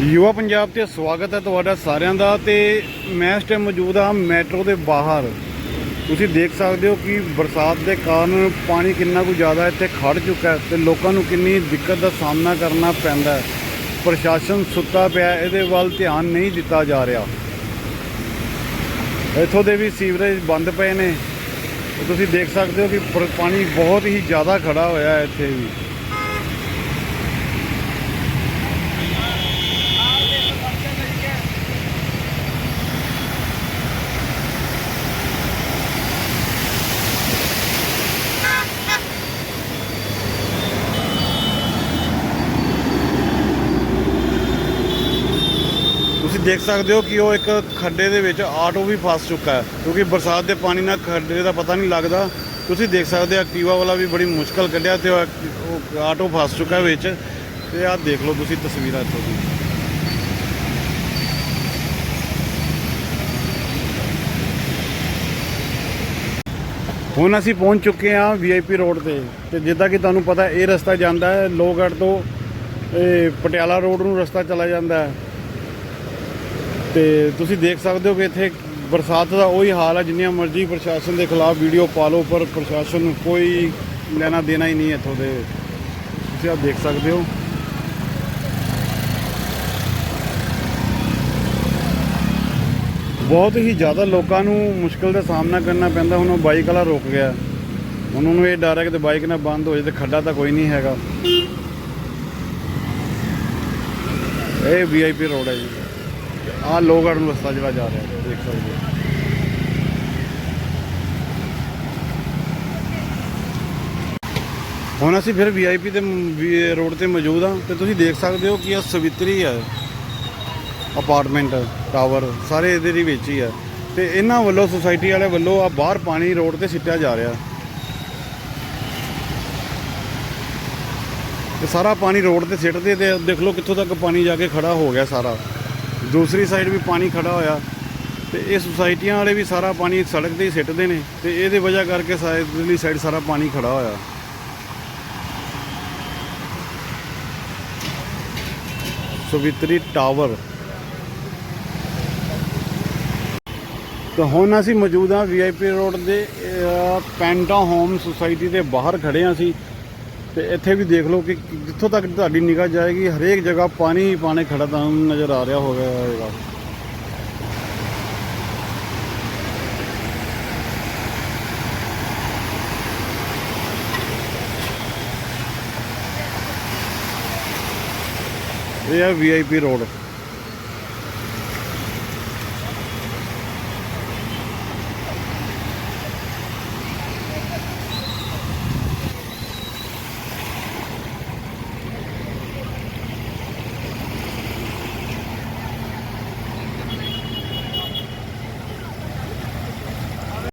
ਯੁਵਾ ਪੰਜਾਬ ਤੇ ਸਵਾਗਤ ਹੈ ਤੁਹਾਡਾ ਸਾਰਿਆਂ ਦਾ ਤੇ ਮੈਂ ਇਸ ਟਾਈਮ ਮੌਜੂਦ ਹਾਂ ਮੈਟਰੋ ਦੇ ਬਾਹਰ। ਤੁਸੀਂ ਦੇਖ ਸਕਦੇ ਹੋ ਕਿ ਬਰਸਾਤ ਦੇ ਕਾਰਨ ਪਾਣੀ ਕਿੰਨਾ ਕੁ ਜ਼ਿਆਦਾ ਇੱਥੇ ਖੜ ਚੁੱਕਾ ਹੈ ਤੇ ਲੋਕਾਂ ਨੂੰ ਕਿੰਨੀ ਦਿੱਕਤ ਦਾ ਸਾਹਮਣਾ ਕਰਨਾ ਪੈਂਦਾ ਹੈ। ਪ੍ਰਸ਼ਾਸਨ ਸੁੱਤਾ ਪਿਆ ਇਹਦੇ ਵੱਲ ਧਿਆਨ ਨਹੀਂ ਦਿੱਤਾ ਜਾ ਰਿਹਾ। ਇੱਥੋਂ ਦੇ ਵੀ ਸੀਵਰੇਜ ਬੰਦ ਪਏ ਨੇ। ਤੁਸੀਂ ਦੇਖ ਸਕਦੇ ਹੋ ਕਿ ਪਰ- ਪਾਣੀ ਬਹੁਤ ਹੀ ਜ਼ਿਆਦਾ ਖੜਾ ਹੋਇਆ ਹੈ ਇੱਥੇ ਵੀ। ਤੁਸੀਂ ਦੇਖ ਸਕਦੇ ਹੋ ਕਿ ਉਹ ਇੱਕ ਖੱਡੇ ਦੇ ਵਿੱਚ ਆਟੋ ਵੀ ਫਸ ਚੁੱਕਾ ਹੈ, ਕਿਉਂਕਿ ਬਰਸਾਤ ਦੇ ਪਾਣੀ ਨਾਲ ਖੱਡੇ ਦਾ ਪਤਾ ਨਹੀਂ ਲੱਗਦਾ। ਤੁਸੀਂ ਦੇਖ ਸਕਦੇ ਹੋ, ਐਕਟਿਵਾ ਵਾਲਾ ਵੀ ਬੜੀ ਮੁਸ਼ਕਲ ਕੱਢਿਆ ਤੇ ਉਹ ਆਟੋ ਫਸ ਚੁੱਕਾ ਵਿੱਚ। ਤੇ ਆਹ ਦੇਖ ਲਓ ਤੁਸੀਂ ਤਸਵੀਰਾਂ ਇੱਥੋਂ ਦੀ। ਹੁਣ ਅਸੀਂ ਪਹੁੰਚ ਚੁੱਕੇ ਹਾਂ ਵੀਆਈਪੀ ਰੋਡ ਤੇ। ਤੇ ਜਿੱਦਾਂ ਕਿ ਤੁਹਾਨੂੰ ਪਤਾ, ਇਹ ਰਸਤਾ ਜਾਂਦਾ ਹੈ, ਲੋਹਗੜ੍ਹ ਤੋਂ, ਇਹ ਪਟਿਆਲਾ ਰੋਡ ਨੂੰ ਰਸਤਾ ਚਲਾ ਜਾਂਦਾ ਹੈ। ਤੇ ਤੁਸੀਂ ਦੇਖ ਸਕਦੇ ਹੋ ਕਿ ਇੱਥੇ ਬਰਸਾਤ ਦਾ ਉਹੀ ਹਾਲ ਹੈ, ਜਿੰਨੀਆਂ ਮਰਜ਼ੀ ਪ੍ਰਸ਼ਾਸਨ ਦੇ ਖਿਲਾਫ ਵੀਡੀਓ ਪਾ ਲਓ, ਪਰ ਪ੍ਰਸ਼ਾਸਨ ਨੂੰ ਕੋਈ ਲੈਣਾ ਦੇਣਾ ਹੀ ਨਹੀਂ ਇੱਥੋਂ ਦੇ। ਤੁਸੀਂ ਆਹ ਦੇਖ ਸਕਦੇ ਹੋ। ਬਹੁਤ ਹੀ ਜ਼ਿਆਦਾ ਲੋਕਾਂ ਨੂੰ ਮੁਸ਼ਕਲ ਦਾ ਸਾਹਮਣਾ ਕਰਨਾ ਪੈਂਦਾ, ਹੁਣ ਉਹ ਬਾਈਕ ਵਾਲਾ ਰੁਕ ਗਿਆ। ਉਹਨਾਂ ਨੂੰ ਇਹ ਡਰ ਹੈ ਕਿ ਤੇ ਬਾਈਕ ਨਾ ਬੰਦ ਹੋ ਜਾਵੇ ਤੇ ਖੱਡਾ ਤਾਂ ਕੋਈ ਨਹੀਂ ਹੈਗਾ। ਇਹ ਵੀਆਈਪੀ ਰੋਡ ਹੈ ਜੀ। ਆਹ ਲੋਹਗੜ੍ਹ ਨੂੰ ਰਸਤਾ ਜਿਹੜਾ ਜਾ ਰਿਹਾ, ਦੇਖ ਸਕਦੇ ਹੋ। ਹੁਣ ਅਸੀਂ ਫਿਰ ਵੀਆਈਪੀ ਦੇ ਰੋਡ ਤੇ ਮੌਜੂਦ ਹਾਂ ਤੇ ਤੁਸੀਂ ਦੇਖ ਸਕਦੇ ਹੋ ਕਿ ਇਹ ਸਵਿਤਰੀ ਹੈ ਅਪਾਰਟਮੈਂਟ ਟਾਵਰ ਸਾਰੇ ਇਹਦੇ ਦੇ ਵਿੱਚ ਹੀ ਹੈ ਤੇ ਇਹਨਾਂ ਵੱਲੋਂ ਸੁਸਾਇਟੀ ਵਾਲੇ ਵੱਲੋਂ ਆ ਬਾਹਰ ਪਾਣੀ ਰੋਡ ਤੇ ਸਿੱਟਿਆ ਜਾ ਰਿਹਾ। ਤੇ ਸਾਰਾ ਪਾਣੀ ਰੋਡ ਤੇ ਸਿੱਟਦੇ ਤੇ ਦੇਖ ਲਓ ਕਿੱਥੋਂ ਤੱਕ ਪਾਣੀ ਜਾ ਕੇ ਖੜਾ ਹੋ ਗਿਆ ਸਾਰਾ। ਦੂਸਰੀ ਸਾਈਡ ਵੀ ਪਾਣੀ ਖੜਾ ਹੋਇਆ ਤੇ ਇਹ ਸੁਸਾਇਟੀਆਂ ਵਾਲੇ ਵੀ ਸਾਰਾ ਪਾਣੀ ਸੜਕ ਤੇ ਹੀ ਸਿੱਟਦੇ ਨੇ ਤੇ ਇਹਦੇ ਵਜ੍ਹਾ ਕਰਕੇ ਸਾਈਡਲੀ ਸਾਈਡ ਸਾਰਾ ਪਾਣੀ ਖੜਾ ਹੋਇਆ। ਸਵਿਤਰੀ ਟਾਵਰ। ਤਾਂ ਹੁਣ ਅਸੀਂ ਮੌਜੂਦ ਹਾਂ ਵੀਆਈਪੀ ਰੋਡ ਦੇ ਪੈਂਟਾ ਹੋਮ ਸੁਸਾਇਟੀ ਦੇ ਬਾਹਰ ਖੜੇ ਹਾਂ ਅਸੀਂ। ਤੇ ਇੱਥੇ ਵੀ ਦੇਖ ਲਓ ਕਿ ਜਿੱਥੋਂ ਤੱਕ ਤੁਹਾਡੀ ਨਿਗਾਹ ਜਾਏਗੀ, ਹਰੇਕ ਜਗ੍ਹਾ ਪਾਣੀ ਹੀ ਪਾਣੀ ਖੜਾ ਤੁਹਾਨੂੰ ਨਜ਼ਰ ਆ ਰਿਹਾ ਹੋਵੇਗਾ। ਹੋਵੇਗਾ ਇਹ ਹੈ ਵੀਆਈਪੀ ਰੋਡ।